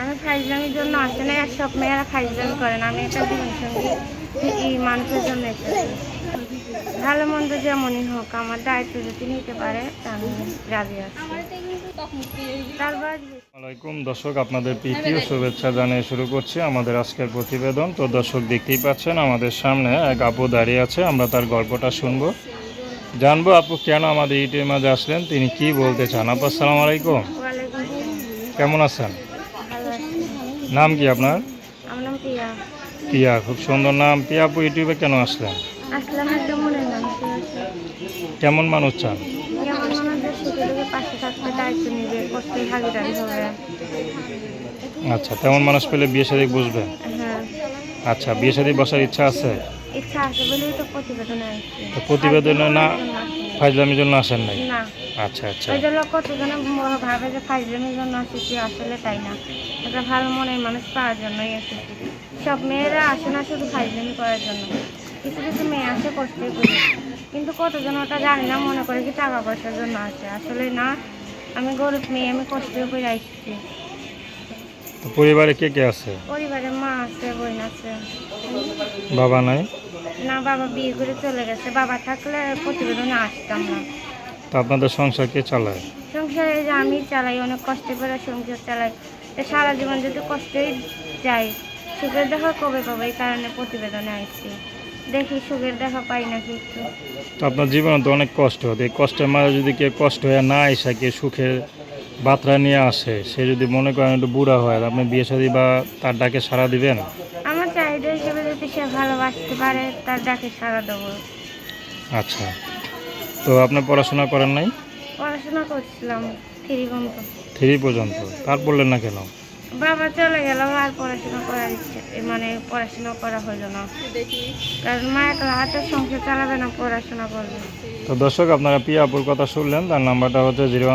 আমি ফাইজলামির জন্য আসে না আর সব মেয়েরা ফাইজলামি করেন আমি একটা জীবন সঙ্গী এই মানুষের জন্য ভালো। মন্দ যেমনই হোক আমার দায়িত্ব যদি নিতে পারে আমি রাজি আছি। দর্শক আপনাদের প্রীতি ও শুভেচ্ছা জানিয়ে শুরু করছি আমাদের আজকের প্রতিবেদন। তো দর্শক দেখতেই পাচ্ছেন আমাদের সামনে এক আপু দাঁড়িয়ে আছে আমরা তার গল্পটা শুনব। জানব আপু কেন আমাদের ইউটিউবের মাঝে আসলেন তিনি কি বলতে চান? আপু আসসালামু আলাইকুম। কেমন আছেন? নাম কি আপনার? আমার নাম প্রিয়া খুব সুন্দর নাম। পিয়া আপু ইউটিউবে কেন আসলেন? আসলাম একটা মনের মানুষের আছে কেমন মানুষ চান? যেমন আমাদের সুখে দুঃখে পাশে থাকতে দায়িত্ব নিবে কষ্টের ভাগিদারি হবে। আচ্ছা তেমন মানুষ পেলে বিয়ে শাদী বুঝবেন হ্যাঁ। আচ্ছা বিয়ে শাদী বসার ইচ্ছা আছে? ইচ্ছা আছে বলেই তো প্রতিবেদনে আসছি। তো প্রতিবেদনে না ফাইজলামির জন্য আসেন নাই? না। আচ্ছা আচ্ছা। ওই জন্য কতজনে ভাবে যে ফাইজলামির জন্য এসেছি আসলে তাই না। একটা ভালো মনের মানুষ পাওয়ার জন্যই এসেছি সব মেয়েরা আসে না শুধু ফাইজলামি করার জন্য। কিছু কিছু মেয়ে আসে কষ্টে করে। কিন্তু কতজন ওটা জানি না মনে করে কি টাকা পয়সার জন্য আসে। আসলে না আমি গরিব মেয়ে আমি কষ্টে করে আসছি। তো পরিবারে কে কে আছে? পরিবারে মা আছে বোন আছে। বাবা নাই? না বাবা বিয়ে করে চলে গেছে। বাবা থাকলে প্রতিবেদনে আসতাম না। তো আপনাদের সংসার কে চালায়? সংসারে যে আমি চালাই অনেক কষ্ট করে সংসার চালাই। তো সারা জীবন যদি কষ্টেই যাই সুখের দেখা কবে পাবো? এই কারণে প্রতিবেদনে আসছি। দেখি সুখের দেখা পাই নাকি একটু। তো আপনার জীবনে তো অনেক কষ্ট হতো। এই কষ্টের মাঝে যদি কেউ কষ্ট হয়ে না এসে কেউ সুখের বার্তা নিয়ে আসে সে যদি মনে করেন একটু বুড়া হয় আপনি বিয়ে শাদী বা তার ডাকে সাড়া দিবেন? সে ভালোবাসতে পারে তার ডাকে সারা দেবো। আচ্ছা। তো আপনি পড়াশোনা করেন নাই? পড়াশোনা করছিলাম থ্রি পর্যন্ত। থ্রি পর্যন্ত। তার বললেন না কেন? বাবা চলে গেল আর পড়াশোনা করার ইচ্ছে মানে পড়াশোনা করা হলো না। কারণ মা একলা হাতে সংসার চালাবে না পড়াশোনা করবে। তো দর্শক আপনারা পিয়াপুর কথা শুনলেন তার নাম্বারটা হচ্ছে জিরো